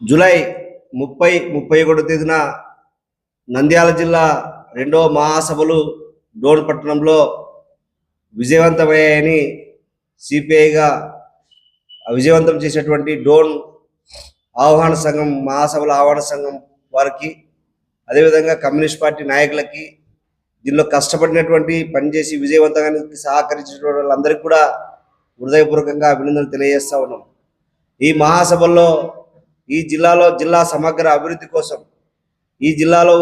July ముప్పై ముప్పై ఒకటో తేదీన నంద్యాల జిల్లా రెండవ మహాసభలు డోన్ పట్టణంలో విజయవంతమయ్యాయని సిపిఐగా విజయవంతం చేసేటువంటి డోన్ ఆహ్వాన సంఘం మహాసభల ఆహ్వాన సంఘం వారికి అదేవిధంగా కమ్యూనిస్ట్ పార్టీ నాయకులకి దీనిలో కష్టపడినటువంటి పనిచేసి విజయవంతంగా సహకరించినటువంటి వాళ్ళందరికీ కూడా హృదయపూర్వకంగా అభినందనలు తెలియజేస్తా ఉన్నాం. ఈ మహాసభల్లో ఈ జిల్లాలో జిల్లా సమగ్ర అభివృద్ధి కోసం ఈ జిల్లాలో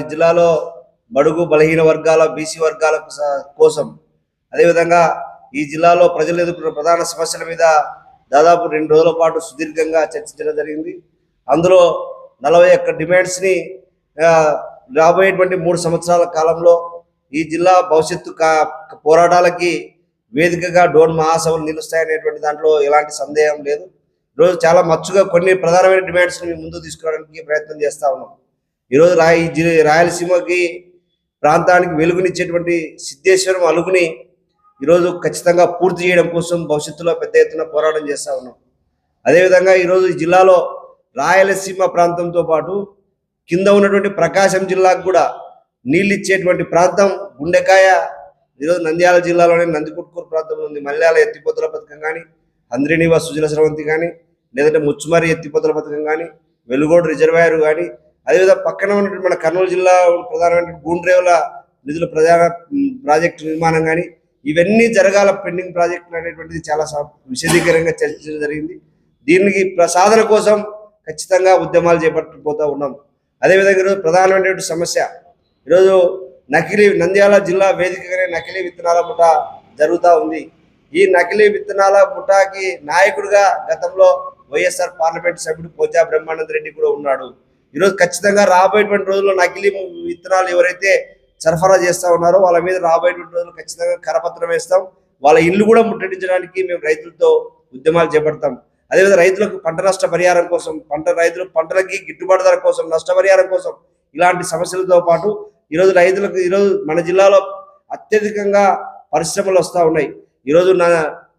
ఈ జిల్లాలో బడుగు బలహీన వర్గాల బీసీ వర్గాల కోసం. అదేవిధంగా ఈ జిల్లాలో ప్రజలు ఎదుర్కొన్న ప్రధాన సమస్యల మీద దాదాపు రెండు రోజుల పాటు సుదీర్ఘంగా చర్చించడం జరిగింది. అందులో నలభై ఒక్క డిమాండ్స్ని రాబోయేటువంటి మూడు సంవత్సరాల కాలంలో ఈ జిల్లా భవిష్యత్తు పోరాటాలకి వేదికగా డోన్ మహాసభలు నిలుస్తాయనేటువంటి దాంట్లో ఎలాంటి సందేహం లేదు. ఈరోజు చాలా మచ్చుగా కొన్ని ప్రధానమైన డిమాండ్స్ని ముందుకు తీసుకురావడానికి ప్రయత్నం చేస్తా ఉన్నాం. ఈరోజు రాయ ఈ రాయలసీమకి ప్రాంతానికి వెలుగునిచ్చేటువంటి సిద్ధేశ్వరం అలుగుని ఈరోజు ఖచ్చితంగా పూర్తి చేయడం కోసం భవిష్యత్తులో పెద్ద ఎత్తున పోరాటం చేస్తా ఉన్నాం. అదేవిధంగా ఈరోజు జిల్లాలో రాయలసీమ ప్రాంతంతో పాటు కింద ఉన్నటువంటి ప్రకాశం జిల్లాకు కూడా నీళ్ళు ఇచ్చేటువంటి ప్రాంతం గుండెకాయ ఈరోజు నంద్యాల జిల్లాలోని నందికొట్కూరు ప్రాంతంలో ఉంది. మల్యాల ఎత్తిపోతుల పథకం కానీ అంద్రినివాస్ సుజల స్రవంతి కానీ లేదంటే ముచ్చుమారి ఎత్తిపోతల పథకం కానీ వెలుగోడు రిజర్వాయర్ కానీ అదేవిధంగా పక్కన ఉన్నటువంటి మన కర్నూలు జిల్లా ప్రధానమైన గూండ్రేవుల నిధుల ప్రధాన ప్రాజెక్ట్ ప్రాజెక్టు నిర్మాణం కానీ ఇవన్నీ జరగాల పెండింగ్ ప్రాజెక్టులు అనేటువంటిది చాలా విశదీకరంగా చర్చించడం జరిగింది. దీనికి ప్రసాదన కోసం ఖచ్చితంగా ఉద్యమాలు చేపట్టిపోతూ ఉన్నాం. అదేవిధంగా ఈరోజు ప్రధానమైనటువంటి సమస్య ఈరోజు నకిలీ నంద్యాల జిల్లా వేదికగానే నకిలీ విత్తనాల ముఠ జరుగుతూ ఉంది. ఈ నకిలీ విత్తనాల ముఠాకి నాయకుడిగా గతంలో వైఎస్ఆర్ పార్లమెంట్ సభ్యుడు పోచా బ్రహ్మానంద రెడ్డి కూడా ఉన్నాడు. ఈరోజు ఖచ్చితంగా రాబోయేటువంటి రోజుల్లో నకిలీ విత్తనాలు ఎవరైతే సరఫరా చేస్తా ఉన్నారో వాళ్ళ మీద రాబోయేటువంటి రోజుల్లో ఖచ్చితంగా కరపత్రం వేస్తాం. వాళ్ళ ఇల్లు కూడా ముట్టడించడానికి మేము రైతులతో ఉద్యమాలు చేపడతాం. అదేవిధంగా రైతులకు పంట నష్ట పరిహారం కోసం పంట రైతులు పంటలకి గిట్టుబాటు ధర కోసం నష్టపరిహారం కోసం ఇలాంటి సమస్యలతో పాటు ఈరోజు రైతులకు ఈరోజు మన జిల్లాలో అత్యధికంగా పరిశ్రమలు వస్తూ ఉన్నాయి. ఈరోజు నా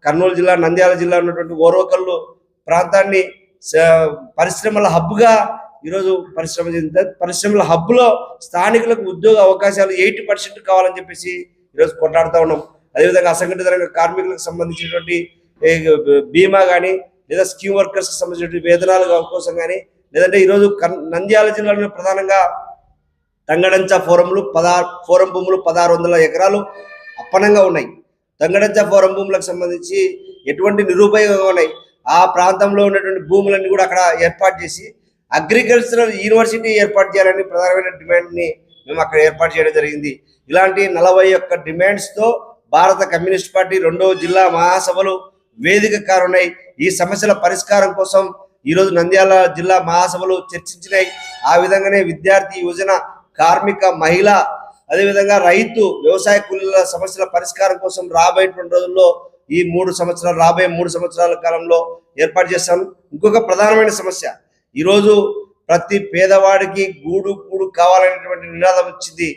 కర్నూలు జిల్లా నంద్యాల జిల్లా ఉన్నటువంటి ఓర్వకల్లు ప్రాంతాన్ని పరిశ్రమల హబ్గా ఈరోజు పరిశ్రమ పరిశ్రమల హబ్లో స్థానికులకు ఉద్యోగ అవకాశాలు ఎయిటీ పర్సెంట్ కావాలని చెప్పేసి ఈరోజు కొట్లాడుతూ ఉన్నాం. అదేవిధంగా అసంఘటిత రంగ కార్మికులకు సంబంధించినటువంటి బీమా కానీ లేదా స్కీమ్ వర్కర్స్ సంబంధించినటువంటి వేతనాల కోసం కానీ లేదంటే ఈరోజు నంద్యాల జిల్లాలో ప్రధానంగా తంగడంచ ఫోరంలు పదహారు ఫోరం భూములు పదహారు వందల ఎకరాలు అప్పనంగా ఉన్నాయి. తంగడంచ ఫోరం భూములకు సంబంధించి ఎటువంటి నిరుపయోగంగా ఉన్నాయి. ఆ ప్రాంతంలో ఉన్నటువంటి భూములన్నీ కూడా అక్కడ ఏర్పాటు చేసి అగ్రికల్చరల్ యూనివర్సిటీ ఏర్పాటు చేయాలని ప్రధానమైన డిమాండ్ని మేము అక్కడ ఏర్పాటు చేయడం జరిగింది. ఇలాంటి నలభై ఒక్క డిమాండ్స్తో భారత కమ్యూనిస్ట్ పార్టీ రెండవ జిల్లా మహాసభలు వేదిక కారున్నాయి. ఈ సమస్యల పరిష్కారం కోసం ఈరోజు నంద్యాల జిల్లా మహాసభలు చర్చించినాయి. ఆ విధంగానే విద్యార్థి యువజన కార్మిక మహిళ అదేవిధంగా రైతు వ్యవసాయ కూలీల సమస్యల పరిష్కారం కోసం రాబోయేటువంటి రోజుల్లో ఈ మూడు సంవత్సరాలు రాబోయే మూడు సంవత్సరాల కాలంలో ఏర్పాటు చేస్తాను. ఇంకొక ప్రధానమైన సమస్య. ఈరోజు ప్రతి పేదవాడికి గూడు గూడు కావాలనేటువంటి నినాదం వచ్చింది.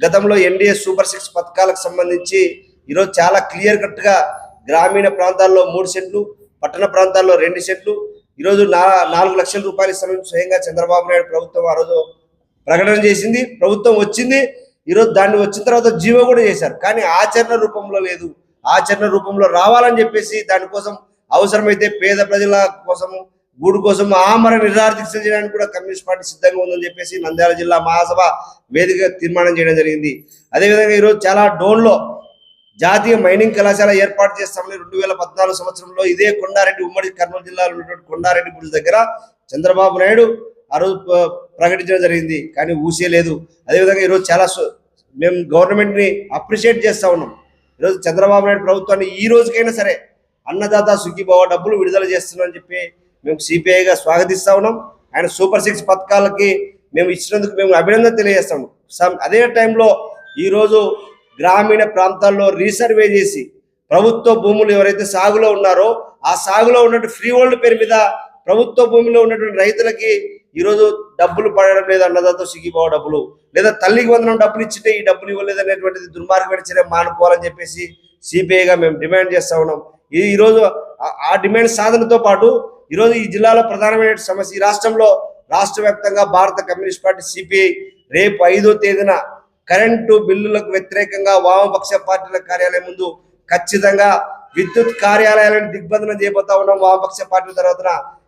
గతంలో ఎన్డీఏ సూపర్ సిక్స్ పథకాలకు సంబంధించి ఈరోజు చాలా క్లియర్ కట్గా గ్రామీణ ప్రాంతాల్లో మూడు సెంట్లు పట్టణ ప్రాంతాల్లో రెండు సెంట్లు. ఈరోజు నా నాలుగు లక్షల రూపాయల సమయం స్వయంగా చంద్రబాబు నాయుడు ప్రభుత్వం ఆ రోజు ప్రకటన చేసింది ప్రభుత్వం వచ్చింది. ఈరోజు దాన్ని వచ్చిన తర్వాత జీవో కూడా చేశారు. కానీ ఆచరణ రూపంలో లేదు. ఆచరణ రూపంలో రావాలని చెప్పేసి దానికోసం అవసరమైతే పేద ప్రజల కోసం గూడు కోసం ఆమర నిర్ధారణ చేయడానికి కూడా కమ్యూనిస్ట్ పార్టీ సిద్ధంగా ఉందని చెప్పేసి నంద్యాల జిల్లా మహాసభ వేదిక తీర్మానం చేయడం జరిగింది. అదేవిధంగా ఈరోజు చాలా డోన్లో జాతీయ మైనింగ్ కళాశాల ఏర్పాటు చేస్తామని రెండు వేల పద్నాలుగు సంవత్సరంలో ఇదే కొండారెడ్డి ఉమ్మడి కర్నూలు జిల్లాలో ఉన్నటువంటి కొండారెడ్డి గుడి దగ్గర చంద్రబాబు నాయుడు ఆ రోజు ప్రకటించడం జరిగింది. కానీ ఊసే లేదు. అదేవిధంగా ఈరోజు చాలా మేము గవర్నమెంట్ని అప్రిషియేట్ చేస్తా ఉన్నాం. ఈరోజు చంద్రబాబు నాయుడు ప్రభుత్వాన్ని ఈ రోజుకైనా సరే అన్నదాత సుఖీభావ డబ్బులు విడుదల చేస్తున్నామని చెప్పి మేము సిపిఐగా స్వాగతిస్తా ఉన్నాం. ఆయన సూపర్ సిక్స్ పథకాలకి మేము ఇచ్చినందుకు మేము అభినందన తెలియజేస్తాము. అదే టైంలో ఈరోజు గ్రామీణ ప్రాంతాల్లో రీసర్వే చేసి ప్రభుత్వ భూములు ఎవరైతే సాగులో ఉన్నారో ఆ సాగులో ఉన్నటువంటి ఫ్రీ హోల్డ్ పేరు మీద ప్రభుత్వ భూమిలో ఉన్నటువంటి రైతులకి ఈరోజు డబ్బులు పడడం లేదు అన్నదాతో సిగిపోవ డబ్బులు. లేదా తల్లికి వందనం డబ్బులు ఇచ్చింటే ఈ డబ్బులు ఇవ్వలేదు అనేటువంటిది దుర్మార్గమైన చర్య మానుకోవాలని చెప్పేసి సిపిఐగా మేము డిమాండ్ చేస్తా ఉన్నాం. ఈ ఈరోజు ఆ- ఆ డిమాండ్ సాధనతో పాటు ఈరోజు ఈ జిల్లాలో ప్రధానమైన సమస్య ఈ రాష్ట్రంలో రాష్ట్ర వ్యాప్తంగా భారత కమ్యూనిస్ట్ పార్టీ సిపిఐ రేపు ఐదో తేదీన కరెంటు బిల్లులకు వ్యతిరేకంగా వామపక్ష పార్టీల కార్యాలయం ముందు ఖచ్చితంగా విద్యుత్ కార్యాలయాలను దిగ్బంధనం చేయబోతా ఉన్నాం. వామపక్ష పార్టీల తర్వాత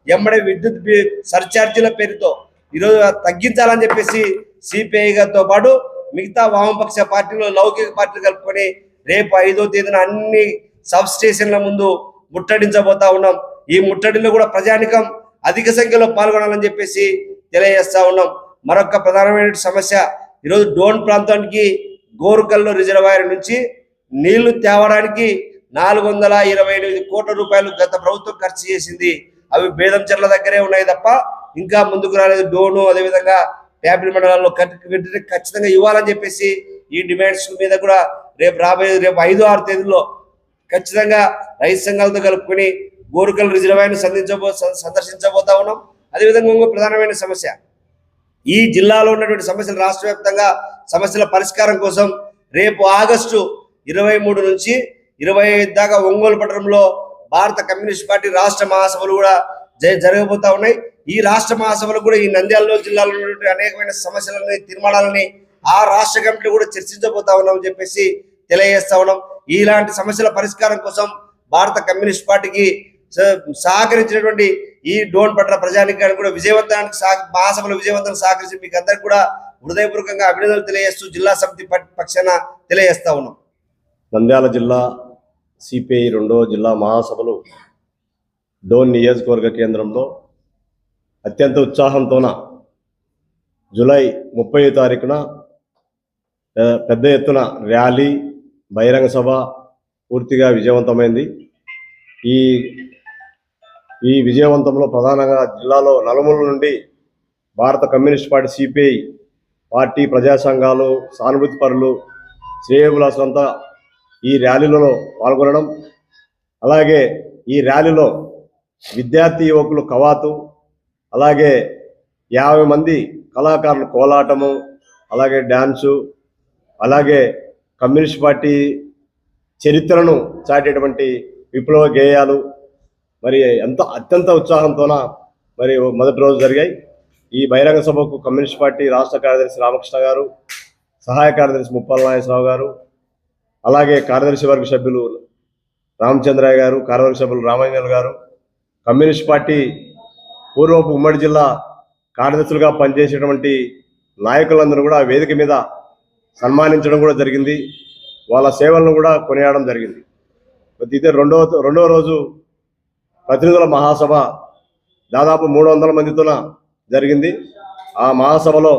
ఎమ్మడే విద్యుత్ బి- సర్ఛార్జీల పేరుతో ఈరోజు తగ్గించాలని చెప్పేసి సిపిఐ గారితో పాటు మిగతా వామపక్ష పార్టీలు లౌకిక పార్టీలు కలుపుకొని రేపు ఐదో తేదీన అన్ని సబ్ స్టేషన్ల ముందు ముట్టడించబోతా ఉన్నాం. ఈ ముట్టడిలో కూడా ప్రజానికం అధిక సంఖ్యలో పాల్గొనాలని చెప్పేసి తెలియజేస్తా ఉన్నాం. మరొక ప్రధానమైన సమస్య ఈరోజు డోన్ ప్రాంతానికి గోరుకల్లు రిజర్వాయర్ నుంచి నీళ్ళు తేవడానికి నాలుగు వందల ఇరవై ఎనిమిది కోట్ల రూపాయలు గత ప్రభుత్వం ఖర్చు చేసింది. అవి భేదం చెర్ల దగ్గరే ఉన్నాయి తప్ప ఇంకా ముందుకు రాలేదు. డోను అదేవిధంగా ట్యాబ్లెట్ మండలాల్లో ఖచ్చితంగా ఇవ్వాలని చెప్పేసి ఈ డిమాండ్స్ మీద కూడా రేపు రాబోయే రేపు ఐదు ఆరు తేదీల్లో ఖచ్చితంగా రైతు సంఘాలతో కలుపుకొని గోరుకల్ రిజర్వాయర్ను సంధించబో సందర్శించబోతా ఉన్నాం. అదేవిధంగా ఇంకో ప్రధానమైన సమస్య. ఈ జిల్లాలో ఉన్నటువంటి సమస్యలు రాష్ట్ర వ్యాప్తంగా సమస్యల పరిష్కారం కోసం రేపు ఆగస్టు ఇరవై మూడు నుంచి ఇరవై ఐదు దాకా ఒంగోలు పట్టణంలో భారత కమ్యూనిస్ట్ పార్టీ రాష్ట్ర మహాసభలు కూడా జ- జరగబోతా ఉన్నాయి. ఈ రాష్ట్ర మహాసభలు కూడా ఈ నంద్యాలలో జిల్లాలో ఉన్నటువంటి అనేకమైన సమస్యలని తీర్మానాలని ఆ రాష్ట్ర కమిటీ కూడా చర్చించబోతా ఉన్నాం చెప్పేసి తెలియజేస్తా ఉన్నాం. ఇలాంటి సమస్యల పరిష్కారం కోసం భారత కమ్యూనిస్ట్ పార్టీకి స- సహకరించినటువంటి ఈ డోన్ పట్ల ప్రజానికానికి కూడా విజయవంతానికి మహాసభలు విజయవంతం సహకరించి మీకు అందరికి కూడా హృదయపూర్వకంగా అభినందనలు తెలియజేస్తూ జిల్లా సమితి పక్షాన తెలియజేస్తా ఉన్నాం. నంద్యాల జిల్లా సిపిఐ రెండవ జిల్లా మహాసభలు డోన్ నియోజకవర్గ కేంద్రంలో అత్యంత ఉత్సాహంతోన జూలై ముప్పై తారీఖున పెద్ద ఎత్తున ర్యాలీ బహిరంగ సభ పూర్తిగా విజయవంతమైంది. ఈ ఈ విజయవంతంలో ప్రధానంగా జిల్లాలో నలుమూల నుండి భారత కమ్యూనిస్ట్ పార్టీ సిపిఐ పార్టీ ప్రజా సంఘాలు సానుభూతి పరులు శ్రేయబులాసులంతా ఈ ర్యాలీలలో పాల్గొనడం. అలాగే ఈ ర్యాలీలో విద్యార్థి యువకులు కవాతు అలాగే యాభై మంది కళాకారులు కోలాటము అలాగే డ్యాన్సు అలాగే కమ్యూనిస్ట్ పార్టీ చరిత్రను చాటేటువంటి విప్లవ గేయాలు. మరి ఎంత అత్యంత ఉత్సాహంతోన మరి మొదటి రోజు జరిగాయి. ఈ బహిరంగ సభకు కమ్యూనిస్ట్ పార్టీ రాష్ట్ర కార్యదర్శి రామకృష్ణ గారు సహాయ కార్యదర్శి ముప్పాల నాగేశ్వరరావు గారు అలాగే కార్యదర్శి వర్గ సభ్యులు రామచంద్రయ్య గారు కార్యవర్గ సభ్యులు రామాంజనేయులు గారు కమ్యూనిస్ట్ పార్టీ పూర్వపు ఉమ్మడి జిల్లా కార్యదర్శులుగా పనిచేసేటువంటి నాయకులందరూ కూడా వేదిక మీద సన్మానించడం కూడా జరిగింది. వాళ్ళ సేవలను కూడా కొనియాడడం జరిగింది. ఇదే రెండవ రెండవ రోజు ప్రతినిధుల మహాసభ దాదాపు మూడు వందల మందితోన జరిగింది. ఆ మహాసభలో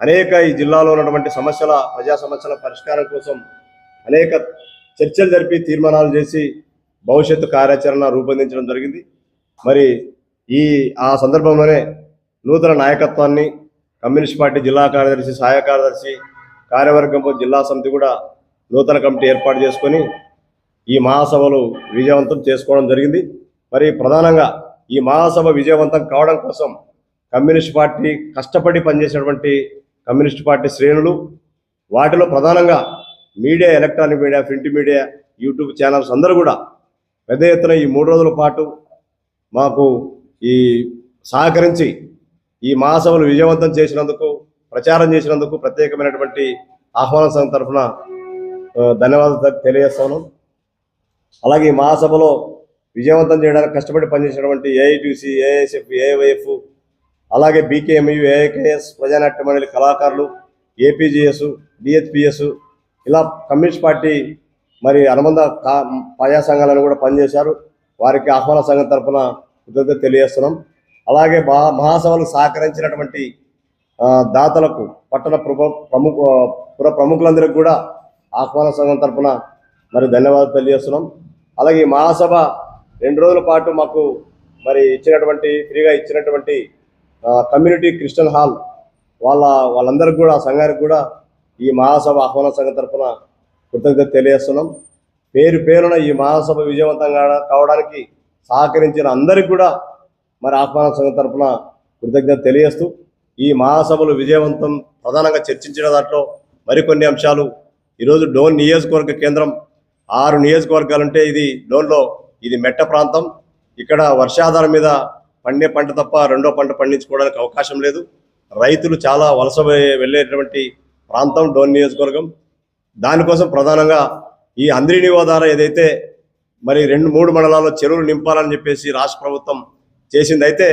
అనేక ఈ జిల్లాలో ఉన్నటువంటి సమస్యల ప్రజా సమస్యల పరిష్కారం కోసం అనేక చర్చలు జరిపి తీర్మానాలు చేసి భవిష్యత్తు కార్యాచరణ రూపొందించడం జరిగింది. మరి ఈ ఆ సందర్భంలోనే నూతన నాయకత్వాన్ని కమ్యూనిస్ట్ పార్టీ జిల్లా కార్యదర్శి సహాయ కార్యదర్శి కార్యవర్గం జిల్లా సమితి కూడా నూతన కమిటీ ఏర్పాటు చేసుకొని ఈ మహాసభలు విజయవంతం చేసుకోవడం జరిగింది. మరి ప్రధానంగా ఈ మహాసభ విజయవంతం కావడం కోసం కమ్యూనిస్ట్ పార్టీ కష్టపడి పనిచేసినటువంటి కమ్యూనిస్ట్ పార్టీ శ్రేణులు వాటిలో ప్రధానంగా media electronic media print media YouTube channels అందరూ కూడా పెద్ద ఎత్తున ఈ మూడు రోజుల పాటు మాకు ఈ సహకరించి ఈ మహాసభలు విజయవంతం చేసినందుకు ప్రచారం చేసినందుకు ప్రత్యేకమైనటువంటి ఆహ్వాన సంఘం తరఫున ధన్యవాదాలు తెలియజేస్తాను. అలాగే ఈ మహాసభలో విజయవంతం చేయడానికి కష్టపడి పనిచేసినటువంటి ఏఐటీసీ ఏఐఎస్ఎఫ్ ఏవైఎఫ్ అలాగే బీకేఎంయు ఏఐకేఎస్ ప్రజానాట్య మండలి కళాకారులు ఏపీజీఎస్ డిహెచ్పిఎస్ ఇలా కమ్యూనిస్ట్ పార్టీ మరి అనుబంధ కా- ప్రజా సంఘాలను కూడా పనిచేశారు. వారికి ఆహ్వాన సంఘం తరఫున కృతజ్ఞత తెలియజేస్తున్నాం. అలాగే మహా మహాసభలు సహకరించినటువంటి దాతలకు పట్టణ ప్రముఖ ప్రముఖ పుర ప్రముఖులందరికీ కూడా ఆహ్వాన సంఘం తరఫున మరి ధన్యవాదాలు తెలియజేస్తున్నాం. అలాగే ఈ మహాసభ రెండు రోజుల పాటు మాకు మరి ఇచ్చినటువంటి ఫ్రీగా ఇచ్చినటువంటి కమ్యూనిటీ క్రిస్టియన్ హాల్ వాళ్ళ వాళ్ళందరికీ కూడా సంఘానికి కూడా ఈ మహాసభ ఆహ్వాన సంఘం తరఫున కృతజ్ఞత తెలియజేస్తున్నాం. పేరు పేరున ఈ మహాసభ విజయవంతంగా కావడానికి సహకరించిన అందరికీ కూడా మరి ఆహ్వాన సంఘం తరఫున కృతజ్ఞత తెలియజేస్తూ ఈ మహాసభలు విజయవంతం ప్రధానంగా చర్చించిన దాంట్లో మరికొన్ని అంశాలు. ఈరోజు డోన్ నియోజకవర్గ కేంద్రం ఆరు నియోజకవర్గాలుంటే ఇది డోన్లో ఇది మెట్ట ప్రాంతం. ఇక్కడ వర్షాధారం మీద పండే పంట తప్ప రెండో పంట పండించుకోవడానికి అవకాశం లేదు. రైతులు చాలా వలస వెళ్ళేటువంటి ప్రాంతం డోన్ నియోజకవర్గం. దానికోసం ప్రధానంగా ఈ అంద్రి నివాదార ఏదైతే మరి రెండు మూడు మండలాల్లో చెరువులు నింపాలని చెప్పేసి రాష్ట్ర ప్రభుత్వం చేసింది అయితే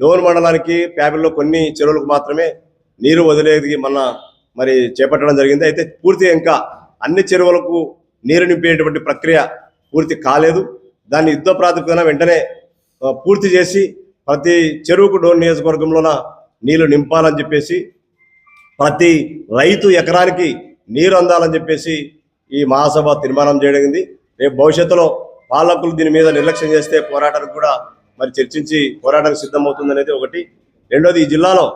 డోన్ మండలానికి ప్యాబిల్లో కొన్ని చెరువులకు మాత్రమే నీరు వదిలేది మన మరి చేపట్టడం జరిగింది. అయితే పూర్తిగా ఇంకా అన్ని చెరువులకు నీరు నింపేటువంటి ప్రక్రియ పూర్తి కాలేదు. దాన్ని యుద్ధ ప్రాతిపదికన వెంటనే పూర్తి చేసి ప్రతి చెరువుకు డోన్ నియోజకవర్గంలోన నీళ్ళు నింపాలని చెప్పేసి ప్రతి రైతు ఎకరానికి నీరు అందాలని చెప్పేసి ఈ మహాసభ తీర్మానం చేయడింది రేపు భవిష్యత్తులో పాలకులు దీని మీద నిర్లక్ష్యం చేస్తే పోరాటానికి కూడా మరి చర్చించి పోరాటానికి సిద్ధమవుతుంది అనేది ఒకటి. రెండోది ఈ జిల్లాలో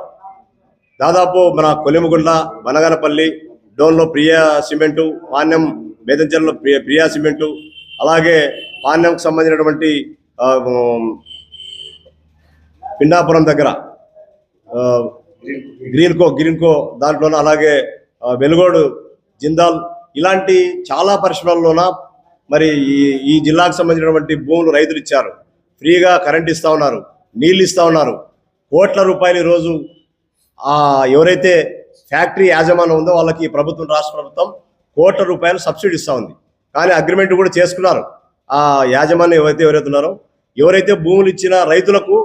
దాదాపు మన కొలిమగుండ్ల బనగనపల్లి డోన్లో ప్రియా సిమెంటు పాణ్యం మేదంచెల్లో ప్రియా ప్రియా సిమెంటు అలాగే పాణ్యంకు సంబంధించినటువంటి పిండాపురం దగ్గర గ్రీన్కో గ్రీన్కో దాంట్లోన అలాగే వెలుగోడు జిందాల్ ఇలాంటి చాలా పరిశ్రమల్లోన మరి ఈ ఈ జిల్లాకు సంబంధించినటువంటి భూములు రైతులు ఇచ్చారు. ఫ్రీగా కరెంట్ ఇస్తూ ఉన్నారు నీళ్ళు ఇస్తా ఉన్నారు. కోట్ల రూపాయలు ఈరోజు ఎవరైతే ఫ్యాక్టరీ యాజమాన్యం ఉందో వాళ్ళకి ప్రభుత్వం రాష్ట్ర ప్రభుత్వం కోట్ల రూపాయలు సబ్సిడీ ఇస్తూ ఉంది. కానీ అగ్రిమెంట్ కూడా చేసుకున్నారు. ఆ యాజమాన్యం ఎవరైతే ఎవరైతే ఉన్నారో ఎవరైతే భూములు ఇచ్చిన రైతులకు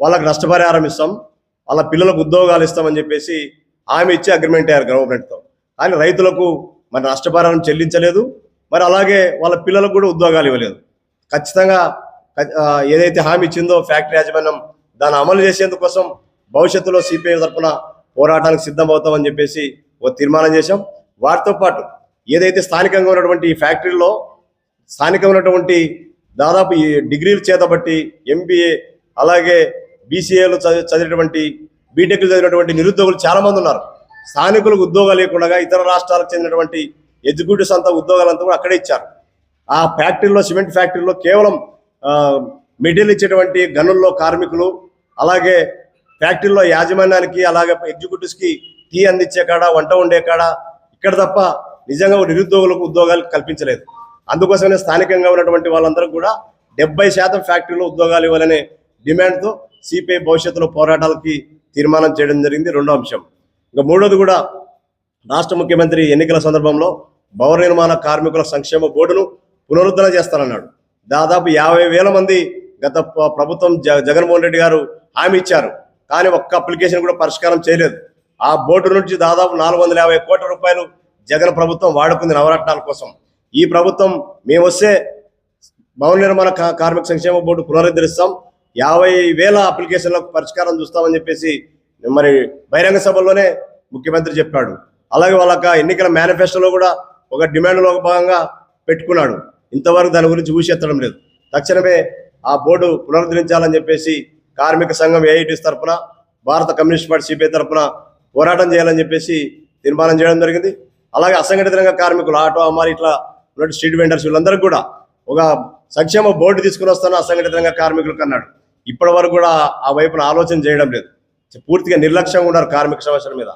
వాళ్ళకి నష్టపరిహారం ఇస్తాం. వాళ్ళ పిల్లలకు ఉద్యోగాలు ఇస్తామని చెప్పేసి హామీ ఇచ్చి అగ్రిమెంట్ అయ్యారు గవర్నమెంట్తో. కానీ రైతులకు మరి నష్టపరిహారం చెల్లించలేదు. మరి అలాగే వాళ్ళ పిల్లలకు కూడా ఉద్యోగాలు ఇవ్వలేదు. ఖచ్చితంగా ఏదైతే హామీ ఇచ్చిందో ఫ్యాక్టరీ యాజమాన్యం దాన్ని అమలు చేసేందుకోసం భవిష్యత్తులో సిపిఐ తరఫున పోరాటానికి సిద్ధమవుతామని చెప్పేసి ఒక తీర్మానం చేశాం. వాటితో పాటు ఏదైతే స్థానికంగా ఉన్నటువంటి ఈ ఫ్యాక్టరీలో స్థానికంగా ఉన్నటువంటి దాదాపు ఈ డిగ్రీలు చేతబట్టి ఎంబీఏ అలాగే బీసీఏలు చదివి చదివినటువంటి బీటెక్లు చదివినటువంటి నిరుద్యోగులు చాలామంది ఉన్నారు. స్థానికులకు ఉద్యోగాలు లేకుండా ఇతర రాష్ట్రాలకు చెందినటువంటి ఎగ్జిక్యూటివ్స్ అంతా ఉద్యోగాలంతా కూడా అక్కడే ఇచ్చారు. ఆ ఫ్యాక్టరీలో సిమెంట్ ఫ్యాక్టరీలో కేవలం మెటీరియల్ ఇచ్చేటువంటి గనుల్లో కార్మికులు అలాగే ఫ్యాక్టరీలో యాజమాన్యానికి అలాగే ఎగ్జిక్యూటివ్స్కి టీ అందించే కాడ వంట వండే కాడ ఇక్కడ తప్ప నిజంగా నిరుద్యోగులకు ఉద్యోగాలు కల్పించలేదు. అందుకోసమే స్థానికంగా ఉన్నటువంటి వాళ్ళందరూ కూడా డెబ్బై శాతం ఫ్యాక్టరీలో ఉద్యోగాలు ఇవ్వాలనే డిమాండ్తో సిపిఐ భవిష్యత్తులో పోరాటాలకి తీర్మానం చేయడం జరిగింది. రెండో అంశం. ఇంకా మూడోది కూడా రాష్ట్ర ముఖ్యమంత్రి ఎన్నికల సందర్భంలో భవన నిర్మాణ కార్మికుల సంక్షేమ బోర్డును పునరుద్ధరణ చేస్తానన్నాడు. దాదాపు యాభై వేల మంది గత ప్రభుత్వం జ జగన్మోహన్ రెడ్డి గారు హామీ ఇచ్చారు. కానీ ఒక్క అప్లికేషన్ కూడా పరిష్కారం చేయలేదు. ఆ బోర్డు నుంచి దాదాపు నాలుగు వందల యాభై కోట్ల రూపాయలు జగన్ ప్రభుత్వం వాడుకుంది నవరత్నాల కోసం. ఈ ప్రభుత్వం మేము వస్తే భవన నిర్మాణ కార్మిక సంక్షేమ బోర్డు పునరుద్ధరిస్తాం. యాభై వేల అప్లికేషన్లకు పరిష్కారం చూస్తామని చెప్పేసి మరి బహిరంగ సభలోనే ముఖ్యమంత్రి చెప్పాడు. అలాగే వాళ్ళక ఎన్నికల మేనిఫెస్టోలో కూడా ఒక డిమాండ్లో భాగంగా పెట్టుకున్నాడు. ఇంతవరకు దాని గురించి ఊసెత్తడం లేదు. తక్షణమే ఆ బోర్డు పునరుద్ధరించాలని చెప్పేసి కార్మిక సంఘం ఏఐటీస్ తరఫున భారత కమ్యూనిస్ట్ పార్టీ సిపిఐ తరఫున పోరాటం చేయాలని చెప్పేసి తీర్మానం చేయడం జరిగింది. అలాగే అసంఘటిత రంగ కార్మికులు ఆటో అమ్మారి ఇట్లా ఉన్నట్టు స్ట్రీట్ వెండర్స్ వీళ్ళందరికీ కూడా ఒక సంక్షేమ బోర్డు తీసుకుని వస్తాను అసంఘటిత రంగ కార్మికులకు అన్నాడు ఇప్పటి వరకు కూడా ఆ వైపున ఆలోచన చేయడం లేదు. పూర్తిగా నిర్లక్ష్యంగా ఉన్నారు కార్మిక సమస్యల మీద.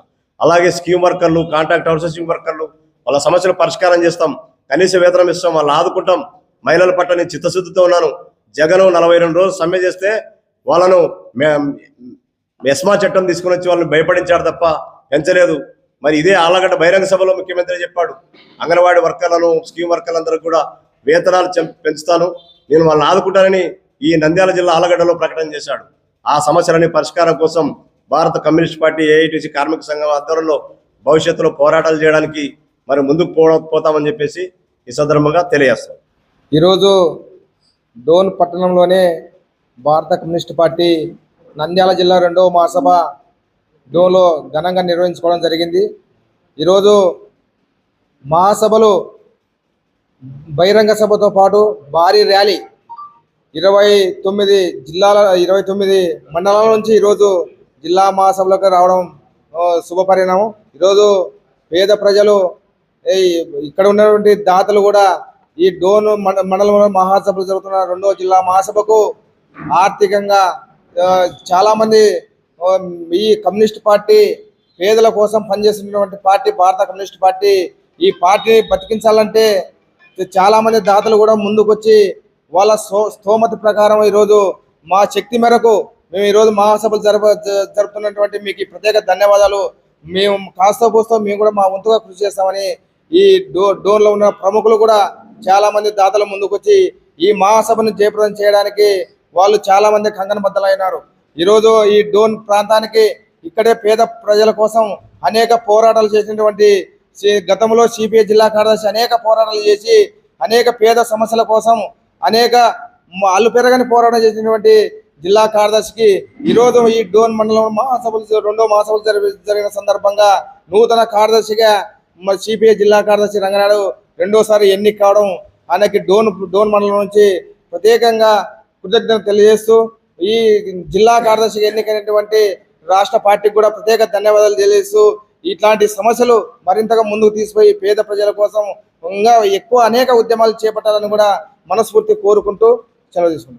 అలాగే స్కీమ్ వర్కర్లు కాంట్రాక్ట్ అవుట్సోర్సింగ్ వర్కర్లు వాళ్ళ సమస్యలు పరిష్కారం చేస్తాం. కనీస వేతనం ఇస్తాం వాళ్ళు ఆదుకుంటాం. మహిళల పట్ల నేను చిత్తశుద్ధితో ఉన్నాను. జగన్ నలభై రెండు రోజులు సమ్మె చేస్తే వాళ్ళను ఎస్మా చట్టం తీసుకుని వచ్చి వాళ్ళని భయపడించాడు తప్ప పెంచలేదు. మరి ఇదే ఆలగడ్డ బహిరంగ సభలో ముఖ్యమంత్రి చెప్పాడు. అంగన్వాడీ వర్కర్లను స్కీమ్ వర్కర్లందరూ కూడా వేతనాలు చెం- పెంచుతాను. నేను వాళ్ళని ఆదుకుంటానని ఈ నంద్యాల జిల్లా ఆలగడ్డలో ప్రకటన చేశాడు. ఆ సమస్యలని పరిష్కారం కోసం భారత కమ్యూనిస్ట్ పార్టీ ఏఐటీసీ కార్మిక సంఘం ఆధ్వర్యంలో భవిష్యత్తులో పోరాటాలు చేయడానికి మరి ముందుకు పో పోతామని చెప్పేసి ఈ సందర్భంగా తెలియజేస్తాం. ఈరోజు డోన్ పట్టణంలోనే భారత కమ్యూనిస్ట్ పార్టీ నంద్యాల జిల్లా రెండవ మహాసభ డోన్లో ఘనంగా నిర్వహించుకోవడం జరిగింది. ఈరోజు మహాసభలు బహిరంగ సభతో పాటు భారీ ర్యాలీ ఇరవై తొమ్మిది జిల్లాల ఇరవై తొమ్మిది మండలాల నుంచి ఈరోజు జిల్లా మహాసభలకు రావడం శుభపరిణామం ఈరోజు పేద ప్రజలు ఇక్కడ ఉన్నటువంటి దాతలు కూడా ఈ డోన్ మండ- మండలంలో మహాసభలు జరుగుతున్న రెండో జిల్లా మహాసభకు ఆర్థికంగా చాలామంది ఈ కమ్యూనిస్ట్ పార్టీ పేదల కోసం పనిచేస్తున్నటువంటి పార్టీ భారత కమ్యూనిస్ట్ పార్టీ ఈ పార్టీని బతికించాలంటే చాలామంది దాతలు కూడా ముందుకొచ్చి వాళ్ళ స్థో స్తోమత ప్రకారం ఈరోజు మా శక్తి మేరకు మేము ఈరోజు మహాసభలు జరప జరుపుతున్నటువంటి మీకు ప్రత్యేక ధన్యవాదాలు. మేము కాస్త పూస్తో మేము కూడా మా వంతుగా కృషి చేస్తామని ఈ డో డోన్లో ఉన్న ప్రముఖులు కూడా చాలా మంది దాతల ముందుకొచ్చి ఈ మహాసభను జయప్రదం చేయడానికి వాళ్ళు చాలా మంది కంకణబద్దలైనారు ఈరోజు ఈ డోన్ ప్రాంతానికి ఇక్కడే పేద ప్రజల కోసం అనేక పోరాటాలు చేసినటువంటి సి- గతంలో సిపిఐ జిల్లా కార్యదర్శి అనేక పోరాటాలు చేసి అనేక పేద సమస్యల కోసం అనేక అల్లు పెరగని పోరాటం చేసినటువంటి జిల్లా కార్యదర్శికి ఈరోజు ఈ డోన్ మండలం మహాసభలు రెండో మహాసభలు జరిగి జరిగిన సందర్భంగా నూతన కార్యదర్శిగా సిపిఐ జిల్లా కార్యదర్శి రంగనాడు రెండోసారి ఎన్నిక కావడం ఆయనకి డోన్ డోన్ మండలం నుంచి ప్రత్యేకంగా కృతజ్ఞత తెలియజేస్తూ ఈ జిల్లా కార్యదర్శిగా ఎన్నికైనటువంటి రాష్ట్ర పార్టీకి కూడా ప్రత్యేక ధన్యవాదాలు తెలియజేస్తూ ఇట్లాంటి సమస్యలు మరింతగా ముందుకు తీసుకుపోయి పేద ప్రజల కోసం ఇంకా ఎక్కువ అనేక ఉద్యమాలు చేపట్టాలని కూడా మనస్ఫూర్తి కోరుకుంటూ సెలవు తీసుకుంటాం